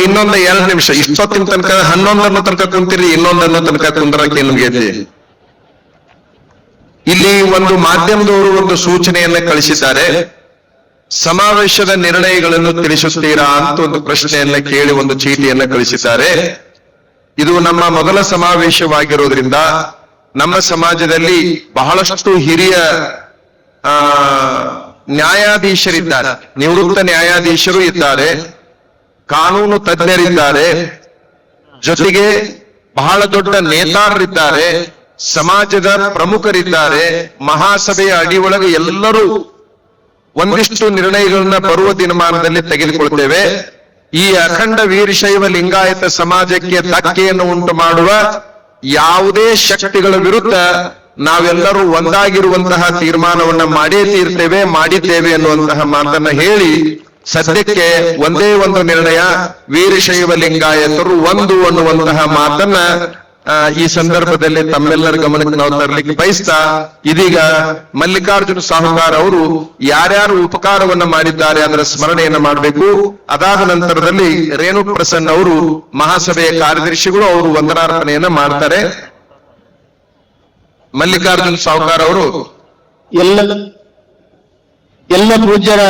ಇನ್ನೊಂದು ಎರಡು ನಿಮಿಷ. ಇಷ್ಟೊತ್ತಿನ ತನಕ ಹನ್ನೊಂದನ್ನು ತನಕ ಕುಂತಿರಿ, ಇನ್ನೊಂದನ್ನು ತನಕ ಕುಂದ್ರಕ್ಕೆ ನಿಮ್ಗೆ ಇಲ್ಲಿ ಒಂದು ಮಾಧ್ಯಮದವರು ಒಂದು ಸೂಚನೆಯನ್ನ ಕಳಿಸಿದ್ದಾರೆ. ಸಮಾವೇಶದ ನಿರ್ಣಯಗಳನ್ನು ತಿಳಿಸುತ್ತೀರಾ ಅಂತ ಒಂದು ಪ್ರಶ್ನೆಯನ್ನ ಕೇಳಿ ಒಂದು ಚೀಟಿಯನ್ನ ಕಳಿಸಿದ್ದಾರೆ. ಇದು ನಮ್ಮ ಮೊದಲ ಸಮಾವೇಶವಾಗಿರೋದ್ರಿಂದ ನಮ್ಮ ಸಮಾಜದಲ್ಲಿ ಬಹಳಷ್ಟು ಹಿರಿಯ ನ್ಯಾಯಾಧೀಶರಿದ್ದಾರೆ. ನಿವೃತ್ತ ನ್ಯಾಯಾಧೀಶರು ಇದ್ದಾರೆ. ಕಾನೂನು ತಜ್ಞರಿದ್ದಾರೆ. ಜೊತೆಗೆ ಬಹಳ ದೊಡ್ಡ ನೇತಾರರಿದ್ದಾರೆ. ಸಮಾಜದ ಪ್ರಮುಖರಿದ್ದಾರೆ. ಮಹಾಸಭೆಯ ಅಡಿಯೊಳಗೆ ಎಲ್ಲರೂ ಒಂದಿಷ್ಟು ನಿರ್ಣಯಗಳನ್ನ ಬರುವ ದಿನಮಾನದಲ್ಲಿ ತೆಗೆದುಕೊಳ್ತೇವೆ ಈ ಅಖಂಡ ವೀರಶೈವ ಲಿಂಗಾಯತ ಸಮಾಜಕ್ಕೆ ಧಕ್ಕೆಯನ್ನು ಉಂಟು ಮಾಡುವ ಯಾವುದೇ ಶಕ್ತಿಗಳ ವಿರುದ್ಧ ನಾವೆಲ್ಲರೂ ಒಂದಾಗಿರುವಂತಹ ತೀರ್ಮಾನವನ್ನ ಮಾಡೇ ತೀರ್ತೇವೆ ಮಾಡಿದ್ದೇವೆ ಅನ್ನುವಂತಹ ಮಾತನ್ನ ಹೇಳಿ ಸದ್ಯಕ್ಕೆ ಒಂದೇ ಒಂದು ನಿರ್ಣಯ ವೀರಶೈವ ಲಿಂಗಾಯತರು ಒಂದು ಅನ್ನುವಂತಹ ಮಾತನ್ನ ಈ ಸಂದರ್ಭದಲ್ಲಿ ತಮ್ಮೆಲ್ಲರ ಗಮನಕ್ಕೆ ನಾವು ತರಲಿಕ್ಕೆ ಬಯಸ್ತಾ ಇದೀಗ ಮಲ್ಲಿಕಾರ್ಜುನ ಸಾಹುಕಾರ ಅವರು ಯಾರ್ಯಾರು ಉಪಕಾರವನ್ನ ಮಾಡಿದ್ದಾರೆ ಅದರ ಸ್ಮರಣೆಯನ್ನ ಮಾಡಬೇಕು. ಅದಾದ ನಂತರದಲ್ಲಿ ರೇಣು ಪ್ರಸನ್ನ ಅವರು ಮಹಾಸಭೆಯ ಕಾರ್ಯದರ್ಶಿಗಳು ಅವರು ವಂದನಾರ್ಪಣೆಯನ್ನ ಮಾಡ್ತಾರೆ. ಮಲ್ಲಿಕಾರ್ಜುನ ಸಾಹುಕಾರ ಅವರು ಎಲ್ಲ ಎಲ್ಲ ಪೂಜ್ಯರ